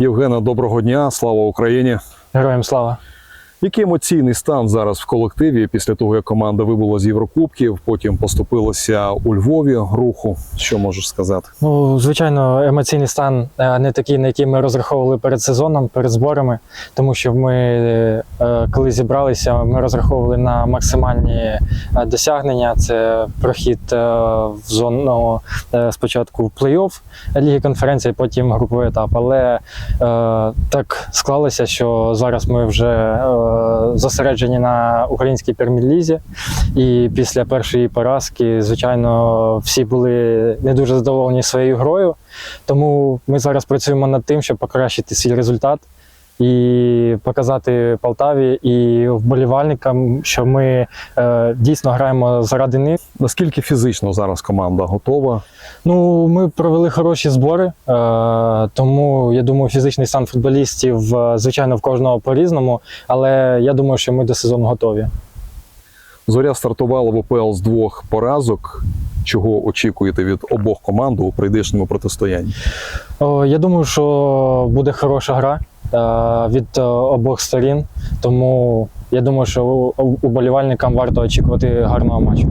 Євгена, доброго дня, слава Україні. Героям слава. Який емоційний стан зараз в колективі після того, як команда вибула з Єврокубків, потім поступилася у Львові руху? Що можеш сказати? Ну, звичайно, емоційний стан е, не такий, на який ми розраховували перед сезоном, перед зборами, тому що ми, е, коли зібралися, ми розраховували на максимальні е, досягнення. Це прохід в зону е, спочатку в плей-офф Ліги конференції, потім груповий етап. Але так склалося, що зараз ми вже зосереджені на українській прем'єр-лізі. І після першої поразки, звичайно, всі були не дуже задоволені своєю грою. Тому ми зараз працюємо над тим, щоб покращити свій результат і показати Полтаві і вболівальникам, що ми е, дійсно граємо заради них. Наскільки фізично зараз команда готова? Ну, ми провели хороші збори, е, тому я думаю, фізичний стан футболістів, е, звичайно, в кожного по-різному, але я думаю, що ми до сезону готові. Зоря стартувала в ОПЛ з двох поразок. Чого очікуєте від обох команд у прийдешньому протистоянні? Я думаю, що буде хороша гра від е, обох сторін, тому я думаю, що уболівальникам варто очікувати гарного матчу.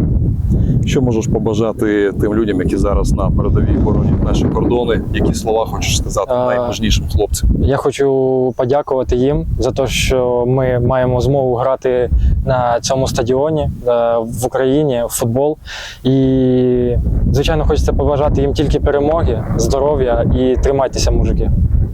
Що можеш побажати тим людям, які зараз на передовій боронять наші кордони? Які слова хочеш сказати А. найможнішим хлопцям? Я хочу подякувати їм за те, що ми маємо змогу грати на цьому стадіоні е, в Україні в футбол. І, звичайно, хочеться побажати їм тільки перемоги, здоров'я і тримайтеся, мужики.